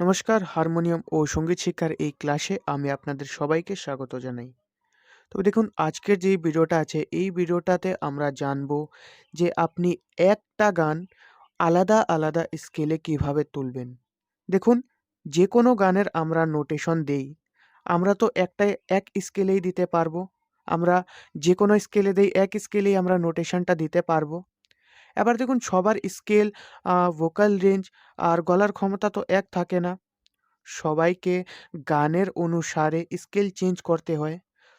নমস্কার, হারমোনিয়াম ও সংগীত শিক্ষার এই ক্লাসে আমি আপনাদের সবাইকে স্বাগত জানাই। তো দেখুন, আজকের যে ভিডিওটা আছে, এই ভিডিওটাতে আমরা জানব যে আপনি একটা গান আলাদা আলাদা স্কেলে কীভাবে তুলবেন। দেখুন যে কোনো গানের আমরা নোটেশন দেই, আমরা তো একটাই, এক স্কেলেই দিতে পারব। আমরা যে কোনো স্কেলে দেই, এক স্কেলেই আমরা নোটেশনটা দিতে পারব। এবার দেখুন সবার স্কেল ভোকাল রেঞ্জ আর গলার ক্ষমতা তো এক থাকে না। সবাইকে গানের অনুসারে স্কেল চেঞ্জ করতে হয়।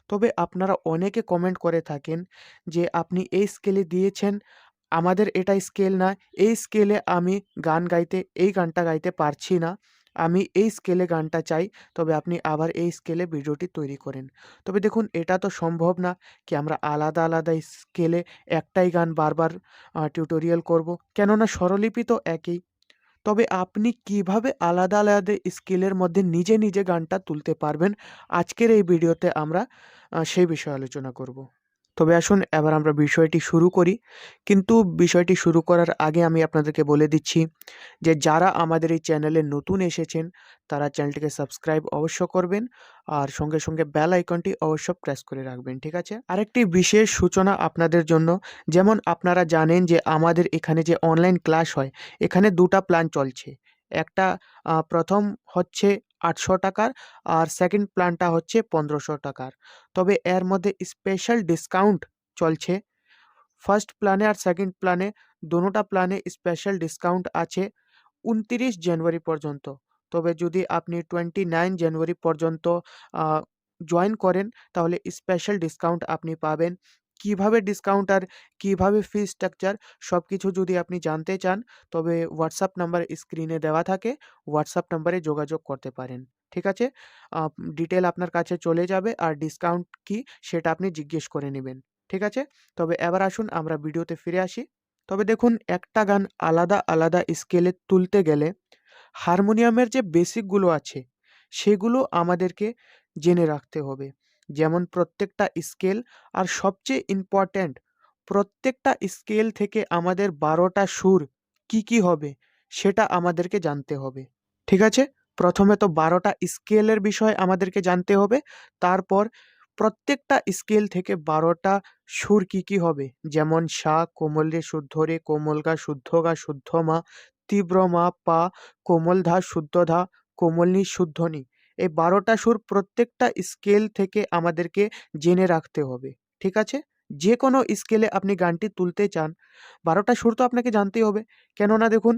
তবে আপনারা অনেকে কমেন্ট করে থাকেন যে, আপনি এই স্কেলে দিয়েছেন, আমাদের এটা স্কেল না, এই স্কেলে আমি গান গাইতে, এই গানটা গাইতে পারছি না। আমি এই স্কেলে গানটা চাই, তবে আপনি আবার এই স্কেলে ভিডিওটি তৈরি করেন। তবে দেখুন, এটা তো সম্ভব না কি আমরা আলাদা আলাদা স্কেলে একটাই গান বারবার টিউটোরিয়াল করব। কেননা স্বরলিপি তো একই। তবে আপনি কীভাবে আলাদা আলাদা স্কেলের মধ্যে নিজে নিজে গানটা তুলতে পারবেন, আজকের এই ভিডিওতে আমরা সেই বিষয়ে আলোচনা করব। তবে আসুন, এবার আমরা বিষয়টি শুরু করি। কিন্তু বিষয়টি শুরু করার আগে আমি আপনাদেরকে বলে দিচ্ছি যে, যারা আমাদের এই চ্যানেলে নতুন এসেছেন, তারা চ্যানেলটিকে সাবস্ক্রাইব অবশ্য করবেন আর সঙ্গে সঙ্গে বেল আইকনটি অবশ্য প্রেস করে রাখবেন, ঠিক আছে? আরেকটি বিশেষ সূচনা আপনাদের জন্য, যেমন আপনারা জানেন যে, আমাদের এখানে যে অনলাইন ক্লাস হয়, এখানে দুটা প্ল্যান চলছে। একটা প্রথম হচ্ছে আটশো টাকার আর সেকেন্ড প্ল্যানটা হচ্ছে পনেরোশো টাকার। তবে এর মধ্যে স্পেশাল ডিসকাউন্ট চলছে। ফার্স্ট প্ল্যানে আর সেকেন্ড প্ল্যানে দোনোটা প্ল্যানে স্পেশাল ডিসকাউন্ট আছে উনতিরিশ জানুয়ারি পর্যন্ত। তবে যদি আপনি টোয়েন্টি নাইন জানুয়ারি পর্যন্ত জয়েন করেন তাহলে স্পেশাল ডিসকাউন্ট আপনি পাবেন কীভাবে ডিসকাউন্ট আর কীভাবে ফি স্ট্রাকচার সব কিছু যদি আপনি জানতে চান, তবে হোয়াটসঅ্যাপ নাম্বার স্ক্রিনে দেওয়া থাকে। হোয়াটসঅ্যাপ নাম্বারে যোগাযোগ করতে পারেন, ঠিক আছে? ডিটেল আপনার কাছে চলে যাবে আর ডিসকাউন্ট কি সেটা আপনি জিজ্ঞেস করে নেবেন, ঠিক আছে? তবে এবার আসুন, আমরা ভিডিওতে ফিরে আসি। তবে দেখুন, একটা গান আলাদা আলাদা স্কেলে তুলতে গেলে হারমোনিয়ামের যে বেসিকগুলো আছে, সেগুলো আমাদেরকে জেনে রাখতে হবে। যেমন প্রত্যেকটা স্কেল আর সবচেয়ে ইম্পর্ট্যান্ট, প্রত্যেকটা স্কেল থেকে আমাদের বারোটা সুর কি কি হবে সেটা আমাদেরকে জানতে হবে। ঠিক আছে? প্রথমে তো বারোটা স্কেলের বিষয় আমাদেরকে জানতে হবে, তারপর প্রত্যেকটা স্কেল থেকে বারোটা সুর কি কি হবে? যেমন সা, কোমল রে শুদ্ধ রে, কোমল গা শুদ্ধ গা শুদ্ধ মা, তীব্র মা, পা, কোমল ধা শুদ্ধ ধা কোমলনি শুদ্ধনি এই বারোটা সুর প্রত্যেকটা স্কেল থেকে আমাদেরকে জেনে রাখতে হবে, ঠিক আছে? যে কোনো স্কেলে আপনি গানটি তুলতে চান, বারোটা সুর তো আপনাকে জানতেই হবে। কেননা দেখুন,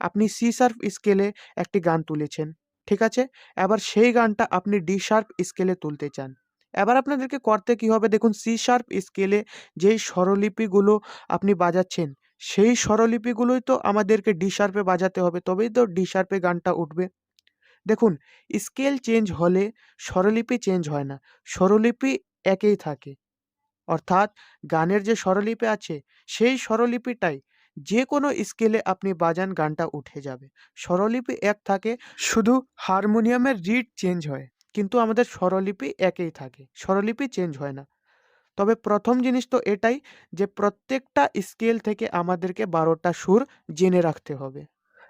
আপনি সি শার্প স্কেলে একটি গান তুলেছেন, ঠিক আছে? এবার সেই গানটা আপনি ডি শার্প স্কেলে তুলতে চান। এবার আপনাদেরকে করতে কি হবে? দেখুন সি শার্প স্কেলে যেই স্বরলিপিগুলো আপনি বাজাচ্ছেন, সেই স্বরলিপিগুলোই তো আমাদেরকে ডি শার্পে বাজাতে হবে, তবেই তো ডি শার্পে গানটা উঠবে। দেখুন স্কেল চেঞ্জ হলে স্বরলিপি চেঞ্জ হয় না। স্বরলিপি একই থাকে। অর্থাৎ গানের যে স্বরলিপি আছে, সেই স্বরলিপিটাই যে কোনো স্কেলে আপনি বাজান, গানটা উঠে যাবে। স্বরলিপি এক থাকে, শুধু হারমোনিয়ামের রিড চেঞ্জ হয়, কিন্তু আমাদের স্বরলিপি একই থাকে। স্বরলিপি চেঞ্জ হয় না। তবে প্রথম জিনিস তো এটাই যে প্রত্যেকটা স্কেল থেকে আমাদেরকে বারোটা সুর জেনে রাখতে হবে।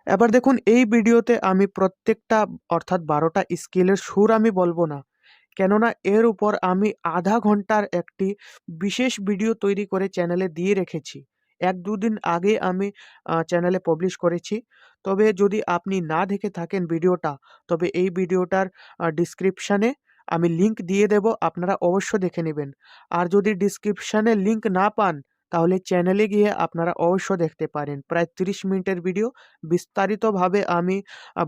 এবার দেখুন, এই ভিডিওতে আমি প্রত্যেকটা, অর্থাৎ বারোটা স্কেলের সুর আমি বলব না। কেননা এর উপর আমি আধা ঘণ্টার একটি বিশেষ ভিডিও তৈরি করে চ্যানেলে দিয়ে রেখেছি। এক দুদিন আগে আমি চ্যানেলে পাবলিশ করেছি। তবে যদি আপনি না দেখে থাকেন ভিডিওটা, তবে এই ভিডিওটার ডিসক্রিপশানে আমি লিংক দিয়ে দেব, আপনারা অবশ্য দেখে নেবেন। আর যদি ডিসক্রিপশানে লিংক না পান তাহলে চ্যানেলে গিয়ে আপনারা অবশ্য দেখতে পারেন। প্রায় তিরিশ মিনিটের ভিডিও বিস্তারিতভাবে আমি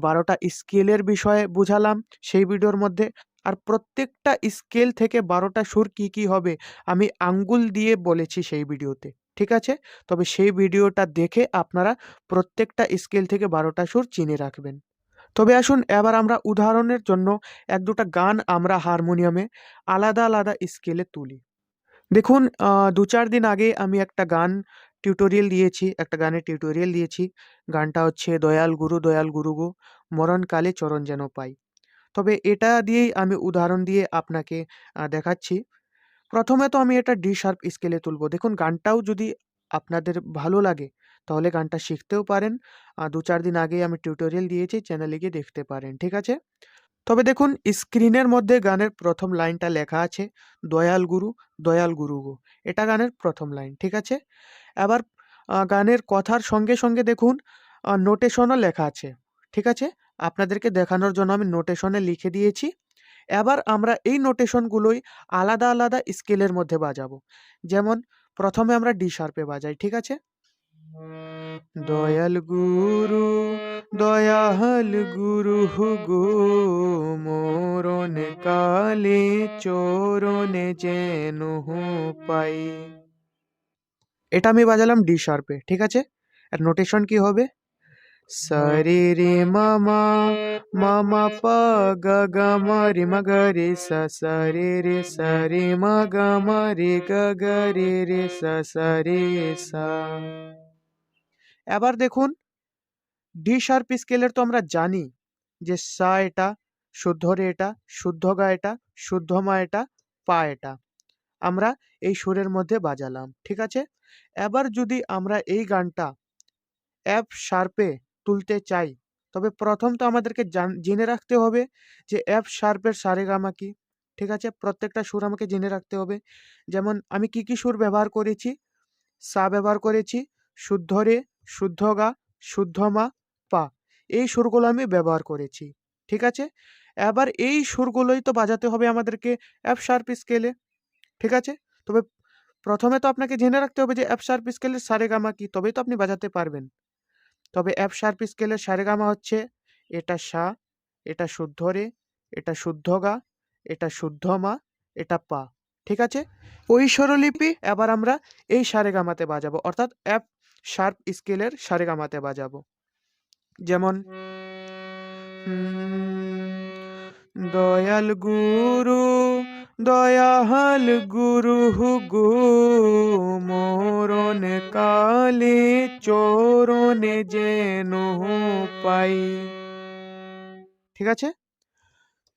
বারোটা স্কেলের বিষয়ে বুঝালাম সেই ভিডিওর মধ্যে। আর প্রত্যেকটা স্কেল থেকে বারোটা সুর কি কি হবে, আমি আঙ্গুল দিয়ে বলেছি সেই ভিডিওতে ঠিক আছে? তবে সেই ভিডিওটা দেখে আপনারা প্রত্যেকটা স্কেল থেকে বারোটা সুর চিনে রাখবেন। তবে আসুন এবার আমরা উদাহরণের জন্য এক দুটা গান আমরা হারমোনিয়ামে আলাদা আলাদা স্কেলে তুলি। দেখুন দু চার দিন আগে আমি একটা গান টিউটোরিয়াল দিয়েছি, একটা গানের টিউটোরিয়াল দিয়েছি। গানটা হচ্ছে দয়াল গুরু দয়াল গুরু গো মরণকালে চরণ যেন পাই। তবে এটা দিয়েই আমি উদাহরণ দিয়ে আপনাকে দেখাচ্ছি। প্রথমে তো আমি এটা ডি শার্প স্কেলে তুলবো। দেখুন, গানটাও যদি আপনাদের ভালো লাগে, তাহলে গানটা শিখতেও পারেন। দু চার দিন আগেই আমি টিউটোরিয়াল দিয়েছি চ্যানেলে গিয়ে দেখতে পারেন, ঠিক আছে? তবে দেখুন, স্ক্রিনের মধ্যে গানের প্রথম লাইনটা লেখা আছে, দয়াল গুরু দয়াল গুরু গো। এটা গানের প্রথম লাইন, ঠিক আছে? এবার গানের কথার সঙ্গে সঙ্গে দেখুন নোটেশনও লেখা আছে, ঠিক আছে? আপনাদেরকে দেখানোর জন্য আমি নোটেশনে লিখে দিয়েছি। এবার আমরা এই নোটেশনগুলোই আলাদা আলাদা স্কেলের মধ্যে বাজাবো। যেমন, প্রথমে আমরা ডি শার্পে বাজাই, ঠিক আছে? দয়াল গুরু দয়াল গুরু গো মোরন কালে চরণে যেন পাই। এটা আমি বাজালাম ডি শার্পে, ঠিক আছে? আর নোটেশন কি হবে? সারে রে মামা মামা পা গা গা মা রে মা গা রে সা সা রে রে সা, রে মা গা মা রে গা গা রে রে সা সা রে সা। এবার দেখুন ডি শার্প স্কেলের তো আমরা জানি যে সা এটা, শুদ্ধ রে এটা, শুদ্ধ গা এটা, শুদ্ধ মা এটা, পা এটা। আমরা এই সুরের মধ্যে বাজালাম, ঠিক আছে? এবার যদি আমরা এই গানটা এফ শার্পে তুলতে চাই, তবে প্রথম তো আমাদেরকে জান- রাখতে হবে যে এফ শার্পের সারেগামা কি, ঠিক আছে? প্রত্যেকটা সুর আমাকে জেনে রাখতে হবে। যেমন আমি কি কি সুর ব্যবহার করেছি? সা ব্যবহার করেছি, শুদ্ধ রে শুদ্ধ গা শুদ্ধ মা পা। এই সুরগুলো আমি ব্যবহার করেছি, ঠিক আছে? এবার এই সুরগুলোই তো বাজাতে হবে আমাদেরকে এফ শার্প স্কেলে ঠিক আছে? তবে প্রথমে তো আপনাকে জেনে রাখতে হবে যে এফ শার্প স্কেলের সারেগামা কি, তবেই তো আপনি বাজাতে পারবেন। তবে এফ শার্প স্কেলের সারেগামা হচ্ছে, এটা সা, এটা শুদ্ধ রে, এটা শুদ্ধ গা এটা শুদ্ধ মা এটা পা, ঠিক আছে? ওই স্বরলিপি এবার আমরা এই সারেগামাতে বাজাবো, অর্থাৎ এফ শার্প স্কেলের সারেগামাতে বাজাবো। যেমন দয়াল গুরু দয়াল গুরু গু মোরন কালে চরণে যেন পাই। ঠিক আছে?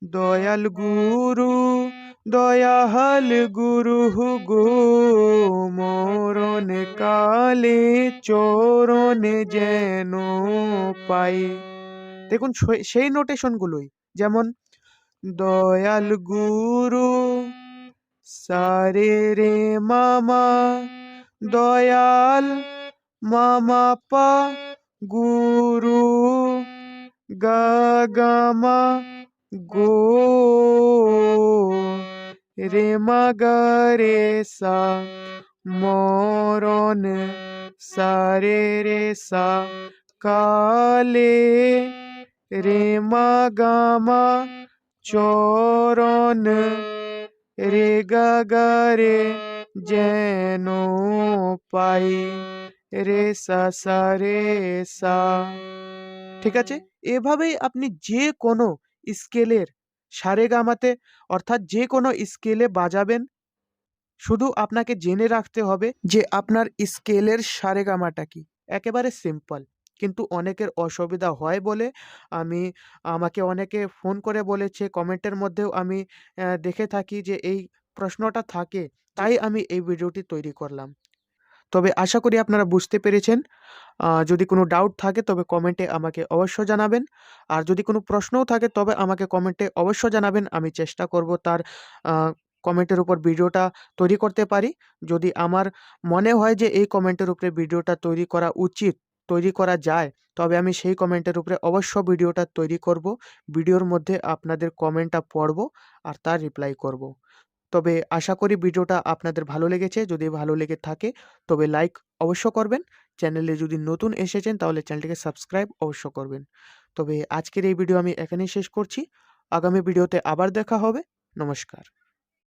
দয়াল গুরু দয়াল গুরু গো মোরন কালে চরণে যেন পাই। দেখুন সেই- নোটেশনগুলোই যেমন, দয়াল গুরু, সারে রে মামা, দয়াল মামা পা, গুরু গাগামা গো। রে মা গা রে সা মরণ সারে রে সা কালে রে মা গামা চরণ রে গা রে যেন পাই রে সা সা রে সা ঠিক আছে? এভাবেই আপনি যে কোনো স্কেলের সারেগামাতে অর্থাৎ যে কোনো স্কেলে বাজাবেন। শুধু আপনাকে জেনে রাখতে হবে যে আপনার স্কেলের সারেগামাটা কি। একেবারে সিম্পল। কিন্তু অনেকের অসুবিধা হয় বলে আমি, আমাকে অনেকে ফোন করে বলেছে, কমেন্টের মধ্যেও আমি দেখে থাকি যে এই প্রশ্নটা থাকে। তাই আমি এই ভিডিওটি তৈরি করলাম। তবে আশা করি আপনারা বুঝতে পেরেছেন। যদি কোনো ডাউট থাকে তবে কমেন্টে আমাকে অবশ্য জানাবেন। আর যদি কোনো প্রশ্নও থাকে তবে আমাকে কমেন্টে অবশ্য জানাবেন। আমি চেষ্টা করব তার কমেন্টের উপর ভিডিওটা তৈরি করতে পারি। যদি আমার মনে হয় যে এই কমেন্টের উপরে ভিডিওটা তৈরি করা উচিত, তৈরি করা যায়, তবে আমি সেই কমেন্টের উপরে অবশ্য ভিডিওটা তৈরি করব। ভিডিওর মধ্যে আপনাদের কমেন্টটা পড়ব আর তার রিপ্লাই করব। তবে আশা করি ভিডিওটা আপনাদের ভালো লেগেছে। যদি ভালো লেগে থাকে, তবে লাইক অবশ্য করবেন। চ্যানেলে যদি নতুন এসেছেন, তাহলে চ্যানেলটিকে সাবস্ক্রাইব অবশ্য করবেন। তবে আজকের এই ভিডিও আমি এখানেই শেষ করছি। আগামী ভিডিওতে আবার দেখা হবে। নমস্কার।